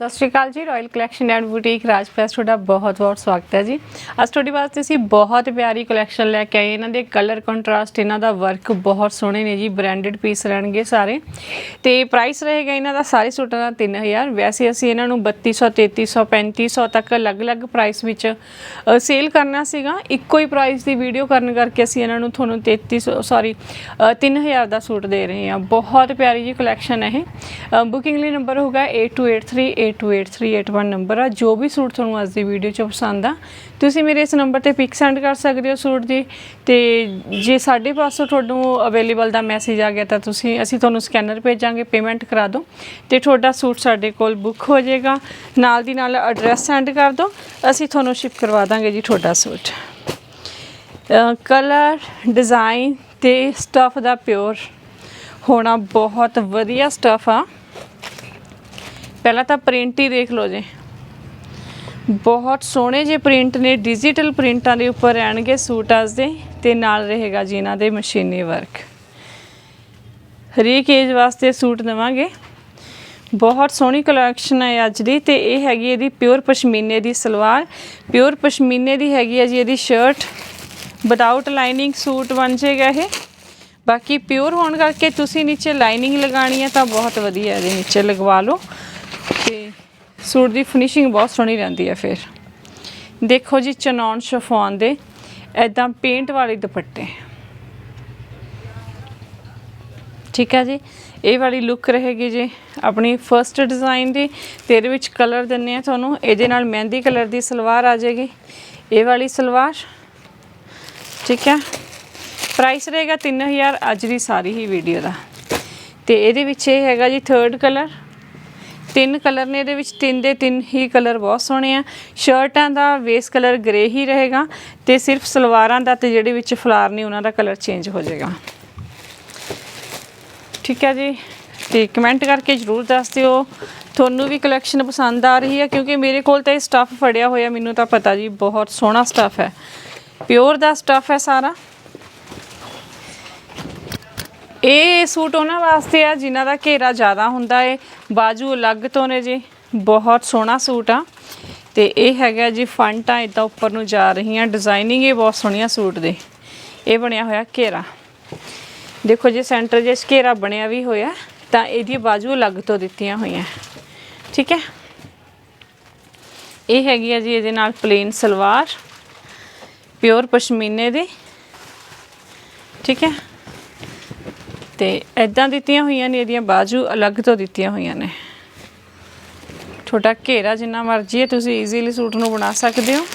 ਸਤਿ ਸ਼੍ਰੀ ਅਕਾਲ ਜੀ royal collection and boutique Rajpas ਤੁਹਾਡਾ ਬਹੁਤ-ਬਹੁਤ ਸਵਾਗਤ ਹੈ ਜੀ। ਅੱਜ ਤੁਹਾਡੇ ਵਾਸਤੇ ਅਸੀਂ ਬਹੁਤ ਪਿਆਰੀ ਕਲੈਕਸ਼ਨ ਲੈ ਕੇ ਆਏ। ਇਹਨਾਂ ਦੇ ਕਲਰ ਕੰਟਰਾਸਟ ਇਹਨਾਂ ਦਾ ਵਰਕ ਬਹੁਤ ਸੋਹਣੇ ਨੇ ਜੀ ਬ੍ਰਾਂਡਡ ਪੀਸ ਰਹਿਣਗੇ ਸਾਰੇ। ਤੇ ਪ੍ਰਾਈਸ ਰਹੇਗਾ ਇਹਨਾਂ ਦਾ ਸਾਰੇ ਸੂਟਾਂ ਦਾ 3000 ਵੈਸੇ ਅਸੀਂ ਇਹਨਾਂ ਨੂੰ 3200 3300 3500 ਤੱਕ ਅਲੱਗ-ਅਲੱਗ ਪ੍ਰਾਈਸ ਵਿੱਚ ਸੇਲ ਕਰਨਾ ਸੀਗਾ। ਇੱਕੋ ਹੀ ਪ੍ਰਾਈਸ ਦੀ ਵੀਡੀਓ ਕਰਨ ਕਰਕੇ ਅਸੀਂ ਇਹਨਾਂ ਨੂੰ ਤੁਹਾਨੂੰ 3300 ਸੌਰੀ 3000 ਦਾ ਸੂਟ ਦੇ ਰਹੇ ਹਾਂ। ਬਹੁਤ ਪਿਆਰੀ ਜੀ ਕਲੈਕਸ਼ਨ ਹੈ ਇਹ। ਬੁਕਿੰਗ ਲਈ ਨੰਬਰ ਹੋਗਾ 8283828381 ਨੰਬਰ ਆ। ਜੋ ਵੀ ਸੂਟ ਤੁਹਾਨੂੰ ਅੱਜ ਦੀ ਵੀਡੀਓ 'ਚ ਪਸੰਦ ਆ, ਤੁਸੀਂ ਮੇਰੇ ਇਸ ਨੰਬਰ ਤੇ ਪਿਕ ਸੈਂਡ ਕਰ ਸਕਦੇ ਹੋ ਸੂਟ ਦੀ। ਤੇ ਜੇ ਸਾਡੇ ਪਾਸੋਂ ਤੁਹਾਨੂੰ ਅਵੇਲੇਬਲ ਦਾ ਮੈਸੇਜ ਆ ਗਿਆ ਤਾਂ ਤੁਸੀਂ, ਅਸੀਂ ਤੁਹਾਨੂੰ ਸਕੈਨਰ ਭੇਜਾਂਗੇ ਪੇਮੈਂਟ ਕਰਾ ਦਿਓ। ਤੇ ਤੁਹਾਡਾ ਸੂਟ ਸਾਡੇ ਕੋਲ ਬੁੱਕ ਹੋ ਜਾਏਗਾ। ਨਾਲ ਦੀ ਨਾਲ ਐਡਰੈਸ ਸੈਂਡ ਕਰ ਦਿਓ। ਅਸੀਂ ਤੁਹਾਨੂੰ ਸ਼ਿਪ ਕਰਵਾ ਦਾਂਗੇ ਜੀ ਤੁਹਾਡਾ ਸੂਟ। ਕਲਰ ਡਿਜ਼ਾਈਨ ਤੇ ਸਟਫ ਦਾ ਪਿਓਰ ਹੋਣਾ ਬਹੁਤ ਵਧੀਆ ਸਟਫ ਆ। ਪਹਿਲਾਂ ਤਾਂ ਪ੍ਰਿੰਟ ਹੀ ਦੇਖ ਲਓ ਜੀ। ਬਹੁਤ ਸੋਹਣੇ ਜਿਹੇ ਪ੍ਰਿੰਟ ਨੇ ਡਿਜੀਟਲ ਪ੍ਰਿੰਟਾਂ ਦੇ ਉੱਪਰ ਰਹਿਣਗੇ ਸੂਟਾਂ ਦੇ ਤੇ ਨਾਲ ਰਹੇਗਾ ਜੀ ਇਹਨਾਂ ਦੇ ਮਸ਼ੀਨੀ ਵਰਕ ਹਰੇਕ ਏਜ ਵਾਸਤੇ ਸੂਟ ਦੇਵਾਂਗੇ। ਬਹੁਤ ਸੋਹਣੀ ਕਲੈਕਸ਼ਨ ਹੈ ਅੱਜ ਦੀ ਤੇ ਇਹ ਹੈਗੀ ਇਹਦੀ ਪਿਓਰ ਪਸ਼ਮੀਨੇ ਦੀ ਸਲਵਾਰ। ਪਿਓਰ ਪਸ਼ਮੀਨੇ ਦੀ ਹੈਗੀ ਹੈ ਜੀ ਇਹਦੀ ਸ਼ਰਟ ਵਿਦਆਊਟ ਲਾਈਨਿੰਗ ਸੂਟ ਬਣ ਜਾਏਗਾ ਇਹ। ਬਾਕੀ ਪਿਓਰ ਹੋਣ ਕਰਕੇ ਤੁਸੀਂ ਨੀਚੇ ਲਾਈਨਿੰਗ ਲਗਾਣੀ ਹੈ ਤਾਂ ਬਹੁਤ ਵਧੀਆ ਇਹਦੇ ਨੀਚੇ ਲਗਵਾ ਲਓ। ਤੇ ਸੂਟ ਦੀ ਫਿਨਿਸ਼ਿੰਗ ਬਹੁਤ ਸੋਹਣੀ ਰਹਿੰਦੀ ਹੈ ਫਿਰ। ਦੇਖੋ ਜੀ ਚਨੌਨ ਸ਼ਫੋਨ ਦੇ ਐਦਾਂ ਪੇਂਟ ਵਾਲੇ ਦੁਪੱਟੇ। ਠੀਕ ਹੈ ਜੀ? ਇਹ ਵਾਲੀ ਲੁੱਕ ਰਹੇਗੀ ਜੀ ਆਪਣੀ ਫਰਸਟ ਡਿਜ਼ਾਈਨ ਦੀ ਤੇ ਇਹਦੇ ਵਿੱਚ ਕਲਰ ਦਿੰਨੇ ਆ ਤੁਹਾਨੂੰ। ਇਹਦੇ ਨਾਲ ਮਹਿੰਦੀ ਕਲਰ ਦੀ ਸਲਵਾਰ ਆ ਜਾਏਗੀ। ਇਹ ਵਾਲੀ ਸਲਵਾਰ। ਠੀਕ ਹੈ? ਪ੍ਰਾਈਸ ਰਹੇਗਾ 3000 ਅੱਜ ਦੀ ਸਾਰੀ ਹੀ ਵੀਡੀਓ ਦਾ। ਤੇ ਇਹਦੇ ਵਿੱਚ ਇਹ ਹੈਗਾ ਜੀ ਥਰਡ ਕਲਰ ਤਿੰਨ ਕਲਰ ਨੇ ਇਹਦੇ ਵਿੱਚ, ਤਿੰਨ ਦੇ ਤਿੰਨ ਹੀ ਕਲਰ ਬਹੁਤ ਸੋਹਣੇ ਆ। ਸ਼ਰਟਾਂ ਦਾ ਵੇਸ ਕਲਰ ਗ੍ਰੇ ਹੀ ਰਹੇਗਾ ਤੇ ਸਿਰਫ ਸਲਵਾਰਾਂ ਦਾ ਤੇ ਜਿਹੜੇ ਵਿੱਚ ਫਲਾਰ ਨੇ ਉਹਨਾਂ ਦਾ ਕਲਰ ਚੇਂਜ ਹੋ ਜਾਏਗਾ। ਠੀਕ ਹੈ ਜੀ, ਤੇ ਕਮੈਂਟ ਕਰਕੇ ਜਰੂਰ ਦੱਸ ਦਿਓ। ਤੁਹਾਨੂੰ ਵੀ ਕਲੈਕਸ਼ਨ ਪਸੰਦ ਆ ਰਹੀ ਹੈ ਕਿਉਂਕਿ ਮੇਰੇ ਕੋਲ ਤਾਂ ਇਹ ਸਟੱਫ ਫੜਿਆ ਹੋਇਆ, ਮੈਨੂੰ ਤਾਂ ਪਤਾ ਜੀ, ਬਹੁਤ ਸੋਹਣਾ ਸਟੱਫ ਹੈ। ਪਿਓਰ ਦਾ ਸਟੱਫ ਹੈ ਸਾਰਾ। ਇਹ ਸੂਟ ਉਹਨਾਂ ਵਾਸਤੇ ਆ ਜਿਨ੍ਹਾਂ ਦਾ ਘੇਰਾ ਜ਼ਿਆਦਾ ਹੁੰਦਾ ਏ। ਬਾਜੂ ਅਲੱਗ ਤੋਂ ਨੇ ਜੀ। ਬਹੁਤ ਸੋਹਣਾ ਸੂਟ ਆ। ਤੇ ਇਹ ਹੈਗਾ ਜੀ ਫੰਟਾਂ ਇਦਾਂ ਉੱਪਰ ਨੂੰ ਜਾ ਰਹੀਆਂ। ਡਿਜ਼ਾਈਨਿੰਗ ਇਹ ਬਹੁਤ ਸੋਹਣੀਆਂ ਸੂਟ ਦੇ। ਇਹ ਬਣਿਆ ਹੋਇਆ ਘੇਰਾ। ਦੇਖੋ ਜੇ ਸੈਂਟਰ ਜੇ ਘੇਰਾ ਬਣਿਆ ਵੀ ਹੋਇਆ, ਤਾਂ ਇਹਦੀ ਬਾਜੂ ਅਲੱਗ ਤੋਂ ਦਿੱਤੀਆਂ ਹੋਈਆਂ। ਠੀਕ ਹੈ? ਇਹ ਹੈਗੀ ਆ ਜੀ ਇਹਦੇ ਨਾਲ ਪਲੇਨ ਸਲਵਾਰ। ਪਿਓਰ ਪਸ਼ਮੀਨੇ ਦੀ। ਠੀਕ ਹੈ? ਤੇ ਐਦਾਂ ਦਿੱਤੀਆਂ ਹੋਈਆਂ ਨੇ, ਇਹਦੀਆਂ ਬਾਜੂ ਅਲੱਗ ਤੋਂ ਦਿੱਤੀਆਂ ਹੋਈਆਂ ਨੇ। ਛੋਟਾ ਘੇਰਾ ਜਿੰਨਾ ਮਰਜ਼ੀ ਹੈ, ਤੁਸੀਂ ਈਜ਼ੀਲੀ ਸੂਟ ਨੂੰ ਬਣਾ ਸਕਦੇ ਹੋ।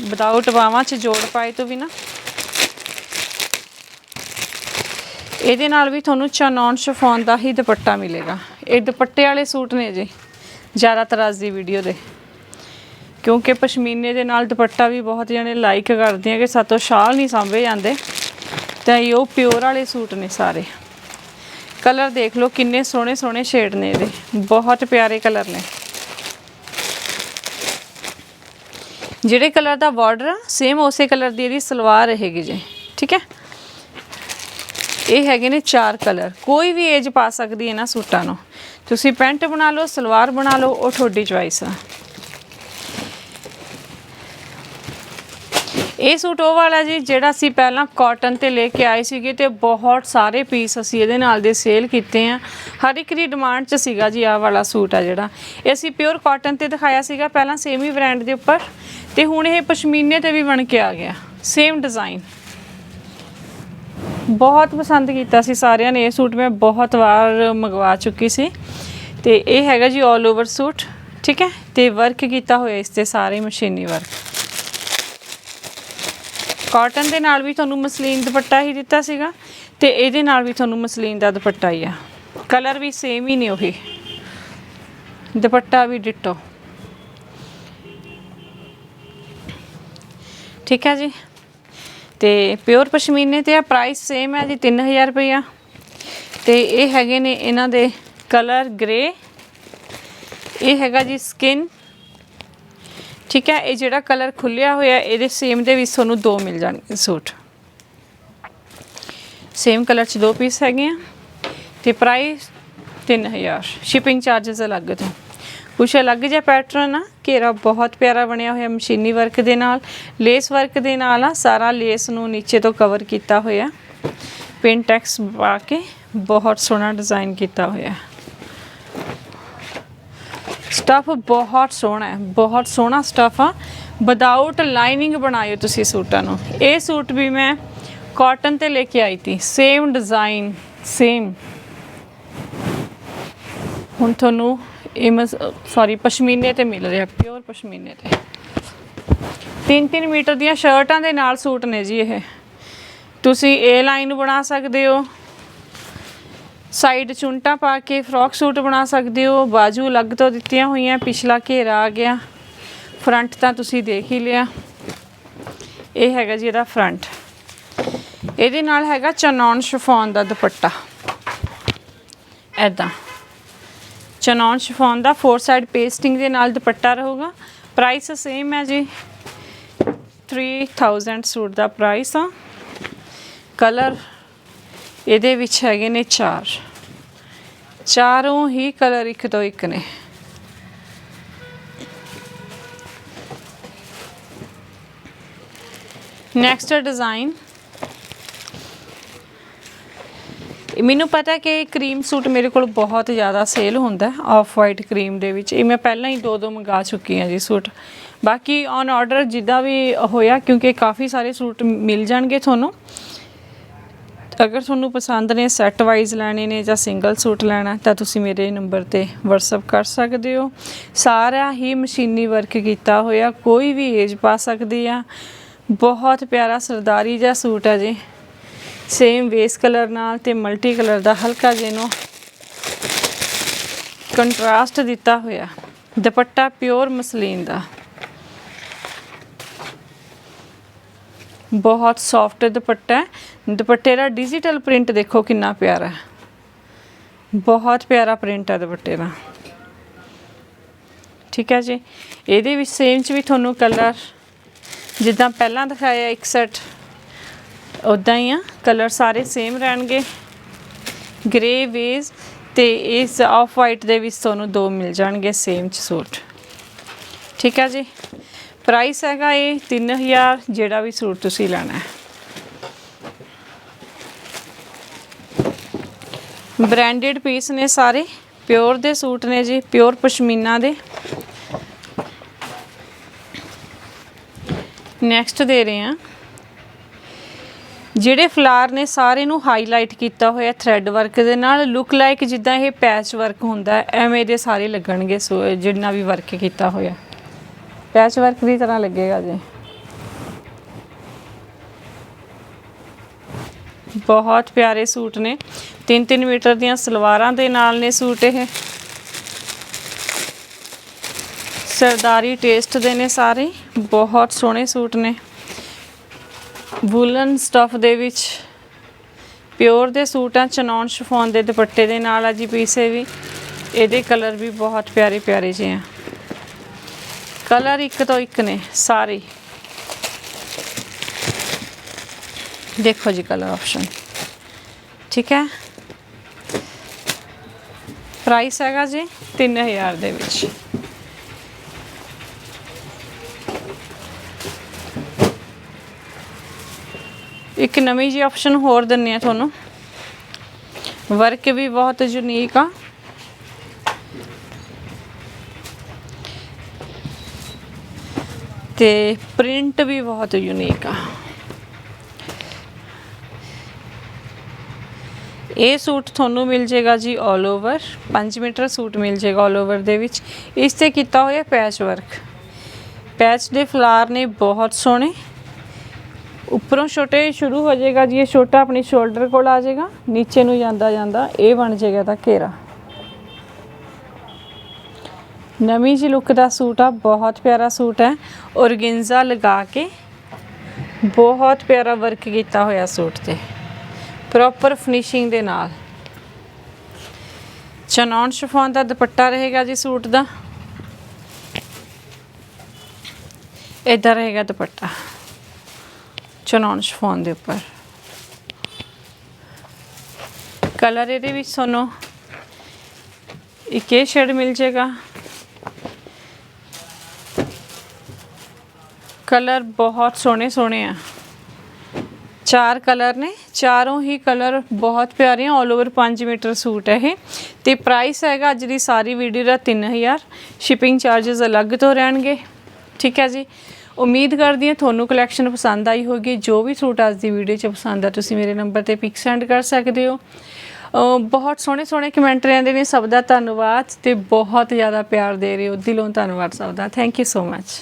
ਵਿਦਆਊਟ ਬਾਹਾਂ 'ਚ ਜੋੜ ਪਾਏ ਤੋਂ ਵੀ ਨਾ ਇਹਦੇ ਨਾਲ ਵੀ ਤੁਹਾਨੂੰ ਚਨੌਨ ਸ਼ਫੋਨ ਦਾ ਹੀ ਦੁਪੱਟਾ ਮਿਲੇਗਾ। ਇਹ ਦੁਪੱਟੇ ਵਾਲੇ ਸੂਟ ਨੇ ਜੀ, ਜ਼ਿਆਦਾਤਰ ਅੱਜ ਦੀ ਵੀਡੀਓ ਦੇ। ਕਿਉਂਕਿ ਪਸ਼ਮੀਨੇ ਦੇ ਨਾਲ ਦੁਪੱਟਾ ਵੀ ਬਹੁਤ ਜਣੇ ਲਾਈਕ ਕਰਦੇ ਆ ਕਿ ਸਾਤੋਂ ਸ਼ਾਲ ਨਹੀਂ ਸਾਂਭੇ ਜਾਂਦੇ। ਤਾਂ ਇਹ ਉਹ ਪਿਓਰ ਵਾਲੇ ਸੂਟ ਨੇ ਸਾਰੇ। ਕਲਰ ਦੇਖ ਲਓ ਕਿੰਨੇ ਸੋਹਣੇ ਸੋਹਣੇ ਸ਼ੇਡ ਨੇ ਇਹਦੇ। ਬਹੁਤ ਪਿਆਰੇ ਕਲਰ ਨੇ। ਜਿਹੜੇ ਕਲਰ ਦਾ ਬਾਰਡਰ ਆ ਸੇਮ ਉਸੇ ਕਲਰ ਦੀ ਇਹਦੀ ਸਲਵਾਰ ਰਹੇਗੀ ਜੇ। ਠੀਕ ਹੈ? ਇਹ ਹੈਗੇ ਨੇ ਚਾਰ ਕਲਰ। ਕੋਈ ਵੀ ਏਜ ਪਾ ਸਕਦੀ ਹੈ ਨਾ ਸੂਟਾਂ ਨੂੰ। ਤੁਸੀਂ ਪੈਂਟ ਬਣਾ ਲਓ, ਸਲਵਾਰ ਬਣਾ ਲਓ, ਉਹ ਤੁਹਾਡੀ ਚੁਆਇਸ ਆ। ਇਹ ਸੂਟ ਉਹ ਵਾਲਾ ਜੀ ਜਿਹੜਾ ਅਸੀਂ ਪਹਿਲਾਂ ਕਾਟਨ ਤੇ ਲੈ ਕੇ ਆਏ ਸੀਗੇ ਤੇ ਬਹੁਤ ਸਾਰੇ ਪੀਸ ਅਸੀਂ ਇਹਦੇ ਨਾਲ ਦੇ ਸੇਲ ਕੀਤੇ ਆ। ਹਰ ਇੱਕ ਦੀ ਡਿਮਾਂਡ 'ਚ ਸੀਗਾ ਜੀ ਆਹ ਵਾਲਾ ਸੂਟ ਆ ਜਿਹੜਾ। ਇਹ ਅਸੀਂ ਪਿਓਰ ਕਾਟਨ ਤੇ ਦਿਖਾਇਆ ਸੀਗਾ, ਪਹਿਲਾਂ ਸੇਮ ਹੀ ਬ੍ਰਾਂਡ ਦੇ ਉੱਪਰ ਤੇ ਹੁਣ ਇਹ ਪਸ਼ਮੀਨੇ ਤੇ ਵੀ ਬਣ ਕੇ ਆ ਗਿਆ। ਸੇਮ ਡਿਜ਼ਾਈਨ ਬਹੁਤ ਪਸੰਦ ਕੀਤਾ ਸੀ ਸਾਰਿਆਂ ਨੇ ਇਹ ਸੂਟ, ਮੈਂ ਬਹੁਤ ਵਾਰ ਮੰਗਵਾ ਚੁੱਕੀ ਸੀ। ਤੇ ਇਹ ਹੈਗਾ ਜੀ 올 ਓਵਰ ਸੂਟ, ਠੀਕ ਹੈ? ਤੇ ਵਰਕ ਕੀਤਾ ਹੋਇਆ ਇਸ ਤੇ ਸਾਰੇ ਮਸ਼ੀਨੀ ਵਰਕ ਕਾਟਨ ਦੇ ਨਾਲ ਵੀ ਤੁਹਾਨੂੰ ਮਸਲੀਨ ਦੁਪੱਟਾ ਹੀ ਦਿੱਤਾ ਸੀਗਾ ਤੇ ਇਹਦੇ ਨਾਲ ਵੀ ਤੁਹਾਨੂੰ ਮਸਲੀਨ ਦਾ ਦੁਪੱਟਾ ਹੀ ਆ। ਕਲਰ ਵੀ ਸੇਮ ਹੀ ਨੇ ਉਹੀ ਦੁਪੱਟਾ ਵੀ ਡਿਟੋ। ਠੀਕ ਹੈ ਜੀ। ਤੇ ਪਿਓਰ ਪਸ਼ਮੀਨੇ ਤੇ ਆ ਪ੍ਰਾਈਸ ਸੇਮ ਹੈ ਜੀ 3000 ਰੁਪਇਆ ਤੇ ਇਹ ਹੈਗੇ ਨੇ ਇਹਨਾਂ ਦੇ ਕਲਰ ਗ੍ਰੇ ਇਹ ਹੈਗਾ ਜੀ ਸਕਿਨ ਠੀਕ ਹੈ, ਇਹ ਜਿਹੜਾ ਕਲਰ ਖੁੱਲਿਆ ਹੋਇਆ, ਇਹਦੇ ਸੇਮ ਦੇ ਵਿੱਚ ਤੁਹਾਨੂੰ ਦੋ ਮਿਲ ਜਾਣਗੇ ਸੂਟ। ਸੇਮ ਕਲਰ ਚ ਦੋ ਪੀਸ ਹੈਗੇ ਆ ਤੇ ਪ੍ਰਾਈਸ 3000 ਸ਼ਿਪਿੰਗ ਚਾਰजेस ਅਲੱਗ ਤੋਂ। ਕੁਛ ਅਲੱਗ ਜਿਹਾ ਪੈਟਰਨ ਆ, ਘੇਰਾ ਬਹੁਤ ਪਿਆਰਾ ਬਣਿਆ ਹੋਇਆ ਮਸ਼ੀਨੀ ਵਰਕ ਦੇ ਨਾਲ ਲੇਸ ਵਰਕ ਦੇ ਨਾਲ ਆ, ਸਾਰਾ ਲੇਸ ਨੂੰ ਨੀਚੇ ਤੋਂ ਕਵਰ ਕੀਤਾ ਹੋਇਆ। ਪਿੰਟੈਕਸ ਪਾ ਕੇ ਬਹੁਤ ਸੋਹਣਾ ਡਿਜ਼ਾਈਨ ਕੀਤਾ ਹੋਇਆ। ਸਟਫ ਬਹੁਤ ਸੋਹਣਾ ਹੈ, ਬਹੁਤ ਸੋਹਣਾ ਸਟਫ ਆ। ਵਿਦਆਊਟ ਲਾਈਨਿੰਗ ਬਣਾਇਓ ਤੁਸੀਂ ਸੂਟਾਂ ਨੂੰ। ਇਹ ਸੂਟ ਵੀ ਮੈਂ ਕਾਟਨ ਤੇ ਲੈ ਕੇ ਆਈ ਤੀ ਸੇਮ ਡਿਜ਼ਾਈਨ ਸੇਮ ਹੁਣ ਤੁਹਾਨੂੰ ਇਹ ਸੌਰੀ ਪਸ਼ਮੀਨੇ ਤੇ ਮਿਲ ਰਿਹਾ ਪਿਓਰ ਪਸ਼ਮੀਨੇ ਤੇ। 3-3 ਮੀਟਰ ਦੀਆਂ ਸ਼ਰਟਾਂ ਦੇ ਨਾਲ ਸੂਟ ਨੇ ਜੀ ਇਹ। ਤੁਸੀਂ ਇਹ ਲਾਈਨ ਬਣਾ ਸਕਦੇ ਹੋ। ਸਾਈਡ ਚੁੰਟਾ ਪਾ ਕੇ ਫਰੋਕ ਸੂਟ ਬਣਾ ਸਕਦੇ ਹੋ, ਬਾਜੂ ਅਲੱਗ ਤੋਂ ਦਿੱਤੀਆਂ ਹੋਈਆਂ, ਪਿਛਲਾ ਘੇਰਾ ਆ ਗਿਆ। ਫਰੰਟ ਤਾਂ ਤੁਸੀਂ ਦੇਖ ਹੀ ਲਿਆ। ਇਹ ਹੈਗਾ ਜੀ ਇਹਦਾ ਫਰੰਟ। ਇਹਦੇ ਨਾਲ ਹੈਗਾ ਚਨੌਨ ਸ਼ਿਫੋਨ ਦਾ ਦੁਪੱਟਾ। ਐਦਾਂ ਚਨੌਨ ਸ਼ਿਫੋਨ ਦਾ ਫੋਰ ਸਾਈਡ ਪੇਸਟਿੰਗ ਦੇ ਨਾਲ ਦੁਪੱਟਾ ਰਹੂਗਾ। ਪ੍ਰਾਈਸ ਸੇਮ ਹੈ ਜੀ। 3000 ਸੂਟ ਦਾ ਪ੍ਰਾਈਸ ਆ। ਕਲਰ ਇਹਦੇ ਵਿੱਚ ਹੈਗੇ ਨੇ ਚਾਰ। ਚਾਰੋਂ ਹੀ ਕਲਰ ਇੱਕ ਤੋਂ ਇੱਕ ਨੇ। ਨੈਕਸਟ ਡਿਜ਼ਾਈਨ ਮੈਨੂੰ ਪਤਾ ਕਿ ਕਰੀਮ ਸੂਟ ਮੇਰੇ ਕੋਲ ਬਹੁਤ ਜ਼ਿਆਦਾ ਸੇਲ ਹੁੰਦਾ ਆਫ ਵਾਈਟ ਕਰੀਮ ਦੇ ਵਿੱਚ। ਇਹ ਮੈਂ ਪਹਿਲਾਂ ਹੀ ਦੋ ਦੋ ਮੰਗਾ ਚੁੱਕੀ ਹਾਂ ਜੀ ਸੂਟ ਬਾਕੀ ਔਨ ਆਰਡਰ ਜਿੱਦਾਂ ਵੀ ਹੋਇਆ, ਕਿਉਂਕਿ ਕਾਫੀ ਸਾਰੇ ਸੂਟ ਮਿਲ ਜਾਣਗੇ ਤੁਹਾਨੂੰ। ਅਗਰ ਤੁਹਾਨੂੰ ਪਸੰਦ ਨੇ ਸੈੱਟ ਵਾਈਜ਼ ਲੈਣੇ ਨੇ ਜਾਂ ਸਿੰਗਲ ਸੂਟ ਲੈਣਾ, ਤਾਂ ਤੁਸੀਂ ਮੇਰੇ ਨੰਬਰ ਤੇ WhatsApp ਕਰ ਸਕਦੇ ਹੋ। ਸਾਰਾ ਹੀ ਮਸ਼ੀਨੀ ਵਰਕ ਕੀਤਾ ਹੋਇਆ, ਕੋਈ ਵੀ ਏਜ ਪਾ ਸਕਦੀ ਆ। ਬਹੁਤ ਪਿਆਰਾ ਸਰਦਾਰੀ ਜਿਹਾ ਸੂਟ ਹੈ ਜੀ। ਸੇਮ ਵੇਸ ਕਲਰ ਨਾਲ ਤੇ ਮਲਟੀ ਕਲਰ ਦਾ ਹਲਕਾ ਜਿਹਨੂੰ ਕੰਟਰਾਸਟ ਦਿੱਤਾ ਹੋਇਆ। ਦੁਪੱਟਾ ਪਿਓਰ ਮਸਲੀਨ ਦਾ। ਬਹੁਤ ਸੌਫਟ ਦੁਪੱਟਾ ਹੈ। ਦੁਪੱਟੇ ਦਾ ਡਿਜੀਟਲ ਪ੍ਰਿੰਟ ਦੇਖੋ ਕਿੰਨਾ ਪਿਆਰਾ ਹੈ। ਬਹੁਤ ਪਿਆਰਾ ਪ੍ਰਿੰਟ ਹੈ ਦੁਪੱਟੇ ਦਾ। ਠੀਕ ਹੈ ਜੀ। ਇਹਦੇ ਵਿੱਚ ਸੇਮ ਚ ਵੀ ਤੁਹਾਨੂੰ ਕਲਰ ਜਿੱਦਾਂ ਪਹਿਲਾਂ ਦਿਖਾਇਆ ਇੱਕ ਸੈਟ ਉਦਾਂ ਹੀ ਆ। ਕਲਰ ਸਾਰੇ ਸੇਮ ਰਹਿਣਗੇ। ਗ੍ਰੇ ਵੇਜ਼ ਤੇ ਇਸ ਆਫ ਵਾਈਟ ਦੇ ਵਿੱਚ ਤੁਹਾਨੂੰ ਦੋ ਮਿਲ ਜਾਣਗੇ ਸੇਮ ਚ ਸੂਟ। ਠੀਕ ਹੈ ਜੀ। ਪ੍ਰਾਈਸ ਹੈਗਾ ਇਹ 3000 ਜਿਹੜਾ ਵੀ ਸੂਟ ਤੁਸੀਂ ਲੈਣਾ ਹੈ। ਬ੍ਰਾਂਡਡ ਪੀਸ ਨੇ ਸਾਰੇ ਪਿਓਰ ਦੇ ਸੂਟ ਨੇ ਜੀ ਪਿਓਰ ਪਸ਼ਮੀਨਾ ਦੇ। ਨੈਕਸਟ ਦੇ ਰਹੇ ਹਾਂ। ਜਿਹੜੇ ਫਲਾਰ ਨੇ ਸਾਰੇ ਨੂੰ ਹਾਈਲਾਈਟ ਕੀਤਾ ਹੋਇਆ ਥ੍ਰੈਡ ਵਰਕ ਦੇ ਨਾਲ ਲੁੱਕ ਲਾਈਕ ਜਿੱਦਾਂ ਇਹ ਪੈਚ ਵਰਕ ਹੁੰਦਾ ਐਵੇਂ ਦੇ ਸਾਰੇ ਲੱਗਣਗੇ ਸੋ, ਜਿੰਨਾ ਵੀ ਵਰਕ ਕੀਤਾ ਹੋਇਆ। ਪੈਚ ਵਰਕ ਦੀ ਤਰ੍ਹਾਂ ਲੱਗੇਗਾ ਜੀ। ਬਹੁਤ ਪਿਆਰੇ ਸੂਟ ਨੇ। 3-3 ਮੀਟਰ ਦੀਆਂ ਸਲਵਾਰਾਂ ਦੇ ਨਾਲ ਨੇ ਸੂਟ ਇਹ। ਸਰਦਾਰੀ ਟੇਸਟ ਦੇ ਨੇ ਸਾਰੇ। ਬਹੁਤ ਸੋਹਣੇ ਸੂਟ ਨੇ। ਵੂਲਨ ਸਟਫ ਦੇ ਵਿੱਚ ਪਿਓਰ ਦੇ ਸੂਟ ਆ ਚਨੌਨ ਸ਼ਿਫੋਨ ਦੇ ਦੁਪੱਟੇ ਦੇ ਨਾਲ ਆ ਜੀ ਪੀਸੇ ਵੀ। ਇਹਦੇ ਕਲਰ ਵੀ ਬਹੁਤ ਪਿਆਰੇ ਪਿਆਰੇ ਜਿਹੇ ਆ। ਕਲਰ ਇੱਕ ਤੋਂ ਇੱਕ ਨੇ, ਸਾਰੇ ਦੇਖੋ ਜੀ ਕਲਰ ਆਪਸ਼ਨ। ਠੀਕ ਹੈ? ਪ੍ਰਾਈਸ ਹੈਗਾ ਜੀ 3000 ਦੇ ਵਿੱਚ। ਇੱਕ ਨਵੀਂ ਜੀ ਆਪਸ਼ਨ ਹੋਰ ਦਿੰਨੇ ਆ ਤੁਹਾਨੂੰ। ਵਰਕ ਵੀ ਬਹੁਤ ਯੂਨੀਕ ਆ। ਤੇ ਪ੍ਰਿੰਟ ਵੀ ਬਹੁਤ ਯੂਨੀਕ ਆ। ਇਹ ਸੂਟ ਤੁਹਾਨੂੰ ਮਿਲ ਜੇਗਾ ਜੀ 올 ਓਵਰ 5 ਮੀਟਰ ਸੂਟ ਮਿਲ ਜੇਗਾ 올 ਓਵਰ ਦੇ ਵਿੱਚ। ਇਸ ਤੇ ਕੀਤਾ ਹੋਇਆ ਪੈਚ ਵਰਕ ਪੈਚ ਦੇ ਫਲਾਰ ਨੇ ਬਹੁਤ ਸੋਹਣੇ। ਉੱਪਰੋਂ ਛੋਟੇ ਸ਼ੁਰੂ ਹੋ ਜਾਏਗਾ ਜੀ, ਇਹ ਛੋਟਾ ਆਪਣੀ ਸ਼ੋਲਡਰ ਕੋਲ ਆ ਜਾਏਗਾ। ਨੀਚੇ ਨੂੰ ਜਾਂਦਾ ਜਾਂਦਾ ਇਹ ਬਣ ਜਾਏਗਾ ਤਾਂ ਘੇਰਾ। ਨਵੀਂ ਜੀ ਲੁੱਕ ਦਾ ਸੂਟ ਆ, ਬਹੁਤ ਪਿਆਰਾ ਸੂਟ ਹੈ। ਔਰਗਿੰਜਾ ਲਗਾ ਕੇ ਬਹੁਤ ਪਿਆਰਾ ਵਰਕ ਕੀਤਾ ਹੋਇਆ ਸੂਟ ਤੇ। ਪ੍ਰੋਪਰ ਫਿਨਿਸ਼ਿੰਗ ਦੇ ਨਾਲ। ਚਨੌਨ ਸ਼ਿਫੋਨ ਦਾ ਦੁਪੱਟਾ ਰਹੇਗਾ ਜੀ ਸੂਟ ਦਾ। ਇਧਰ ਰਹੇਗਾ ਦੁਪੱਟਾ। ਚਨੌਨ ਸ਼ਿਫੋਨ ਦੇ ਉੱਪਰ। ਕਲਰ ਇਹਦੇ ਵਿੱਚ ਤੁਹਾਨੂੰ ਇੱਕ ਇਹ ਸ਼ੇਡ ਮਿਲ ਜੇਗਾ। ਕਲਰ ਬਹੁਤ ਸੋਹਣੇ ਸੋਹਣੇ ਆ। ਚਾਰ ਕਲਰ ਨੇ, ਚਾਰੋਂ ਹੀ ਕਲਰ ਬਹੁਤ ਪਿਆਰੇ ਆ 올 ਓਵਰ 5 ਮੀਟਰ ਸੂਟ ਹੈ ਇਹ। ਤੇ ਪ੍ਰਾਈਸ ਹੈਗਾ ਅੱਜ ਦੀ ਸਾਰੀ ਵੀਡੀਓ ਦਾ 3000 ਸ਼ਿਪਿੰਗ ਚਾਰजेस ਅਲੱਗ ਤੋਂ ਰਹਿਣਗੇ, ਠੀਕ ਹੈ ਜੀ? ਉਮੀਦ ਕਰਦੀ ਹਾਂ ਤੁਹਾਨੂੰ ਕਲੈਕਸ਼ਨ ਪਸੰਦ ਆਈ ਹੋਗੀ ਜੋ ਵੀ ਸੂਟ ਅੱਜ ਦੀ ਵੀਡੀਓ ਚ ਪਸੰਦ ਆ, ਤੁਸੀਂ ਮੇਰੇ ਨੰਬਰ ਤੇ ਪਿਕ ਸੈਂਡ ਕਰ ਸਕਦੇ ਹੋ। ਬਹੁਤ ਸੋਹਣੇ ਸੋਹਣੇ ਕਮੈਂਟ ਰਹਿੰਦੇ ਨੇ, ਸਭ ਦਾ ਧੰਨਵਾਦ ਤੇ ਬਹੁਤ ਜ਼ਿਆਦਾ ਪਿਆਰ ਦੇ ਰਹੇ ਹੋ। ਦਿਲੋਂ ਧੰਨਵਾਦ ਸਭ ਦਾ। Thank you so much